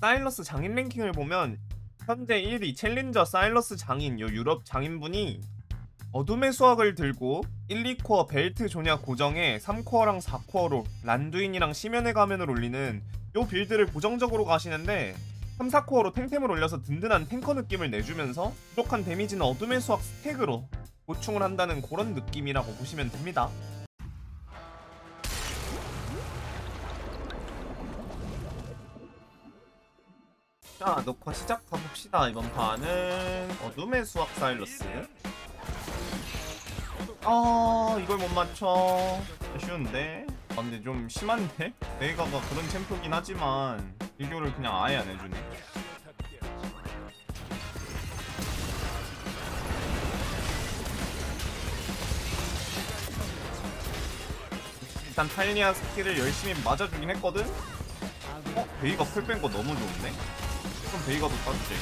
사일러스 장인 랭킹을 보면 현재 1위 챌린저 사일러스 장인 요 유럽 장인분이 어둠의 수학을 들고 1, 2코어 벨트 조냐 고정에 3코어랑 4코어로 란두인이랑 심연의 가면을 올리는 요 빌드를 고정적으로 가시는데 3, 4코어로 탱템을 올려서 든든한 탱커 느낌을 내주면서 부족한 데미지는 어둠의 수학 스택으로 보충을 한다는 그런 느낌이라고 보시면 됩니다. 자, 녹화 시작 가봅시다. 이번 판은 어둠의 수학 사일러스. 아, 이걸 못 맞춰. 쉬운데? 아, 근데 좀 심한데? 베이가가 그런 챔프긴 하지만 비교를 그냥 아예 안 해주네. 일단 타이니아 스킬을 열심히 맞아주긴 했거든? 어? 베이가 풀 뺀 거 너무 좋은데? 그럼 베이가도 따주지.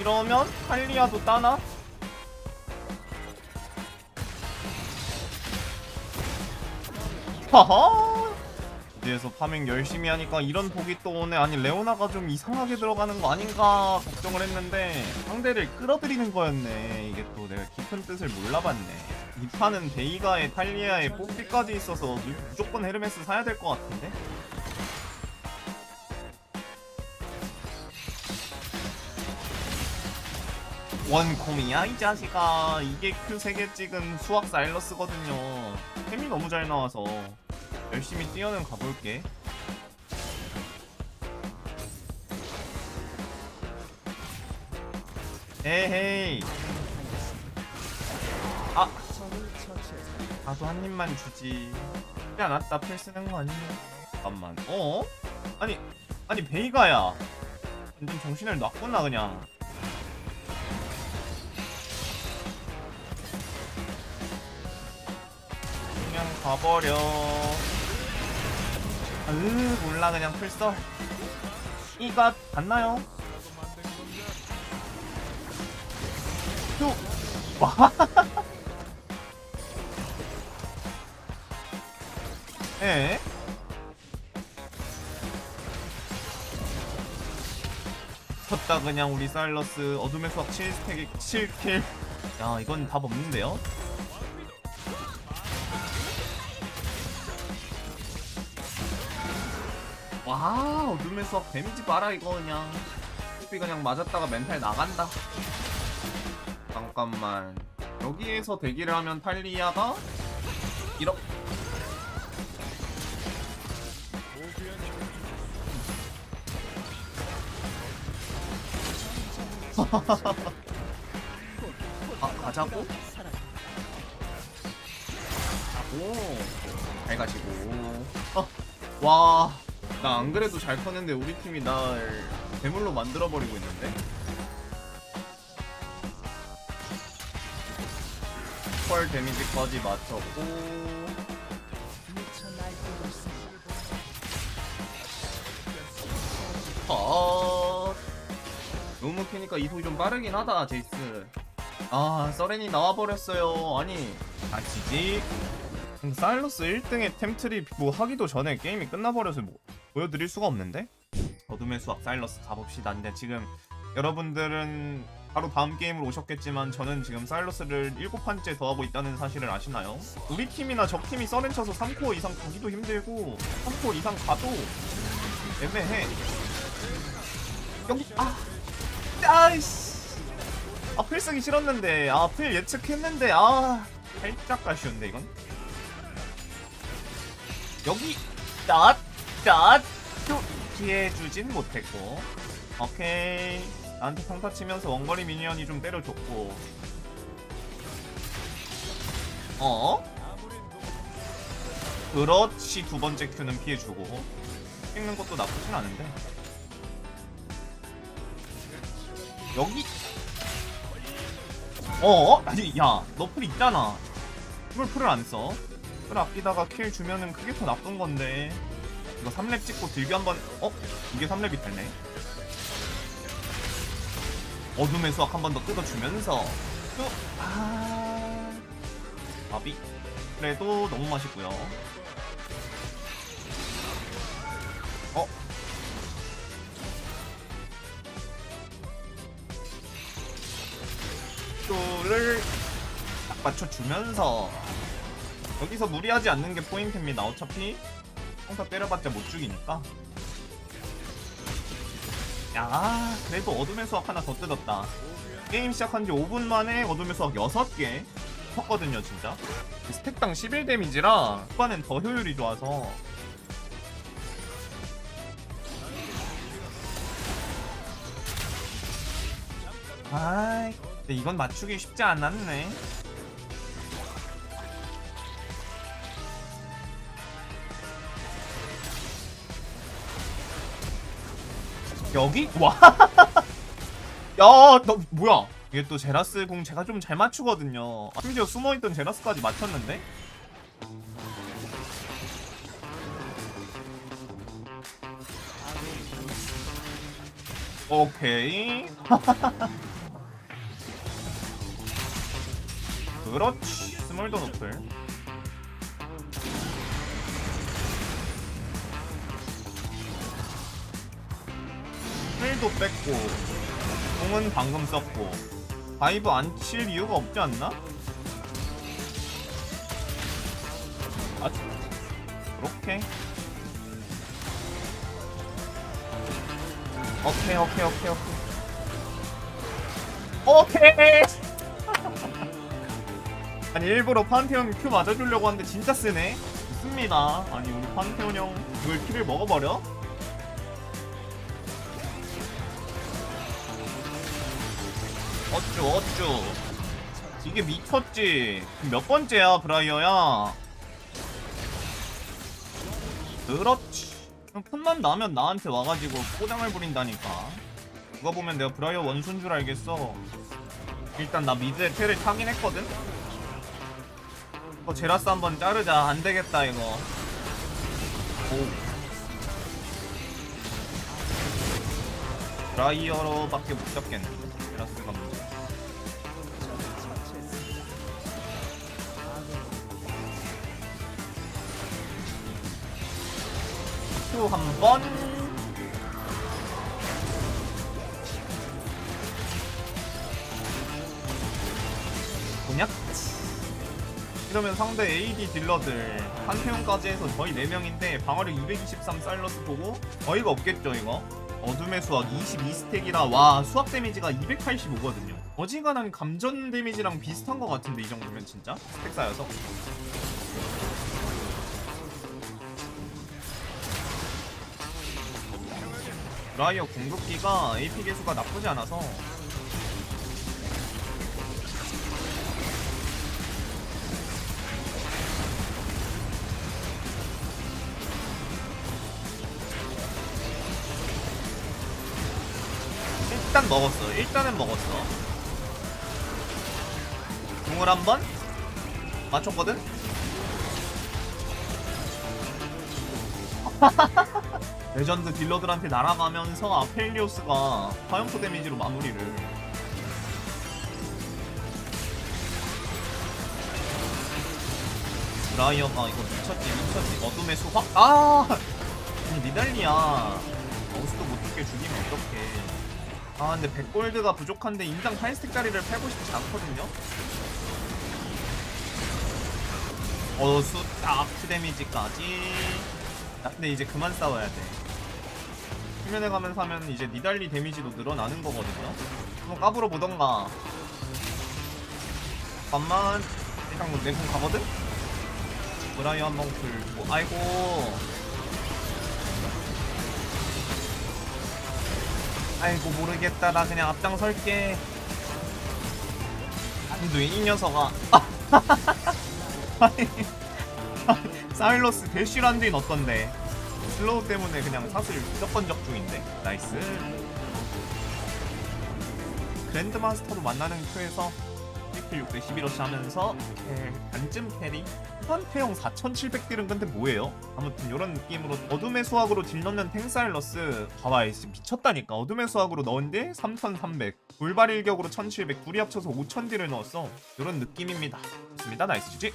이러면 탈리아도 따나? 하하! 뒤에서 파밍 열심히 하니까 이런 복이 또 오네. 아니 레오나가 좀 이상하게 들어가는 거 아닌가 걱정을 했는데 상대를 끌어들이는 거였네. 이게 또 내가 깊은 뜻을 몰라봤네. 이 판은 베이가에 탈리아에 뽑기까지 있어서 무조건 헤르메스 사야 될 것 같은데 원콤이야 이 자식아. 이게 그 세개 찍은 수학 사일러스거든요. 템이 너무 잘 나와서 열심히 뛰어는 가볼게. 에헤이. 아. 나도 한 입만 주지. 그래 않았다 필 쓰는 거 아니야 잠깐만. 어? 아니 아니 베이가야. 완전 정신을 놨구나 그냥 가버려. 으 몰라 그냥 풀써. 이가 봤나요? 또 와. 에? 쳤다 그냥 우리 사일러스 어둠의 수학 7스택에 7킬. 야 이건 답 없는데요? 와 어둠의 수학 데미지 봐라 이거 그냥 삐 그냥 맞았다가 멘탈 나간다 잠깐만 여기에서 대기를 하면 탈리아가 이렇게 아 가자고? 오, 잘 가시고. 어, 와, 나 안 그래도 잘 컸는데 우리 팀이 날 괴물로 만들어 버리고 있는데. 펄 데미지까지 맞췄고. 아, 너무 캐니까 이속이 좀 빠르긴 하다, 제이스. 아, 서렌이 나와버렸어요. 아니, 아시지? 근데 사일러스 1등의 템트리 뭐 하기도 전에 게임이 끝나버려서 뭐 보여드릴 수가 없는데? 어둠의 수학 사일러스 가봅시다. 근데 지금 여러분들은 바로 다음 게임으로 오셨겠지만 저는 지금 사일러스를 7판째 더 하고 있다는 사실을 아시나요? 우리 팀이나 적 팀이 서렌 쳐서 3코어 이상 가기도 힘들고 3코어 이상 가도 애매해. 여기 아 아이씨 아플 쓰기 싫었는데 아플 예측했는데 아 살짝 아쉬운데 이건 여기 낫 낫 피해주진 못했고. 오케이. 나한테 평타 치면서 원거리 미니언이 좀 때려줬고. 어? 그렇지. 두 번째 큐는 피해주고. 찍는 것도 나쁘진 않은데. 여기. 어? 아니 야너 풀 있잖아. 이걸 풀을 안써. 풀 아끼다가 킬 주면은 그게 더 나쁜 건데 이거 3렙 찍고 들기 한번 어? 이게 3렙이 되네 어둠의 수학 한 번 더 뜯어주면서 또 아... 밥이 그래도 너무 맛있고요 어? 또를 딱 맞춰주면서 여기서 무리하지 않는 게 포인트입니다. 어차피 평타 때려봤자 못 죽이니까. 야, 그래도 어둠의 수학 하나 더 뜯었다. 게임 시작한 지 5분 만에 어둠의 수학 6개 컸거든요, 진짜. 스택당 11 데미지라 후반엔 더 효율이 좋아서 아이, 근데 이건 맞추기 쉽지 않았네. 여기? 와. 야, 너 뭐야? 이게 또 제라스 공 제가 좀 잘 맞추거든요. 아, 심지어 숨어있던 제라스까지 맞췄는데? 오케이. 그렇지. 스몰더 노플. 힐도 뺐고 공은 방금 썼고 바이브 안 칠 이유가 없지 않나? 아 그렇게 오케이 오케이 오케이 오케이. 오케이! 아니 일부러 판테온 큐 맞아주려고 하는데 진짜 쓰네. 좋습니다. 아니 우리 판테온 형 이걸 키를 먹어버려? 어쭈 어쭈. 이게 미쳤지. 몇 번째야 브라이어야? 그렇지. 푼만 나면 나한테 와가지고 포장을 부린다니까. 누가 보면 내가 브라이어 원수인 줄 알겠어. 일단 나 미드에 테를 타긴 했거든? 이거 제라스 한번 자르자. 안되겠다 이거. 오. 브라이어로밖에 못 잡겠네. 제라스가 또 한번. 공약 이러면 상대 AD 딜러들 한태용까지 해서 저희 4명인데 방어력 223 사일러스 보고 어이가 없겠죠 이거? 어둠의 수학 22스택이라 와 수학 데미지가 285거든요. 어지간한 감전 데미지랑 비슷한 것 같은데 이 정도면 진짜? 스택 쌓여서 라이어 궁극기가 AP 개수가 나쁘지 않아서 일단 먹었어. 일단은 먹었어. 궁을 한번 맞췄거든. 레전드 딜러들한테 날아가면서 아펠리오스가 화염포 데미지로 마무리를. 라이어가 이거 미쳤지 미쳤지. 어둠의 수확 아! 아니 니달리야 마우스도 못 죽게 죽이면 어떡해. 아 근데 100골드가 부족한데 인당 8스택짜리를 팔고 싶지 않거든요? 어수 다크 데미지까지 아, 근데 이제 그만 싸워야 돼. 수면에 가면서 하면 이제 니달리 데미지도 늘어나는 거거든요. 한번 까불어 보던가. 잠깐만. 일단 내공 가거든? 브라이 한번 긁고. 아이고. 아이고 모르겠다. 나 그냥 앞장설게. 안돼 이 녀석아. 아니, 사일러스 대쉬란드인 어떤데? 슬로우 때문에 그냥 사슬 무조건 적 중인데. 나이스. 그랜드마스터로 만나는 큐에서 1킬 6대 11러시 하면서 네, 반쯤 캐리. 후반패용 4700딜은 근데 뭐예요? 아무튼 이런 느낌으로 어둠의 수학으로 딜 넣는 탱사일러스 봐봐 미쳤다니까. 어둠의 수학으로 넣은데 3300 불발 일격으로 1700 둘이 합쳐서 5000딜을 넣었어. 이런 느낌입니다. 좋습니다. 나이스 GG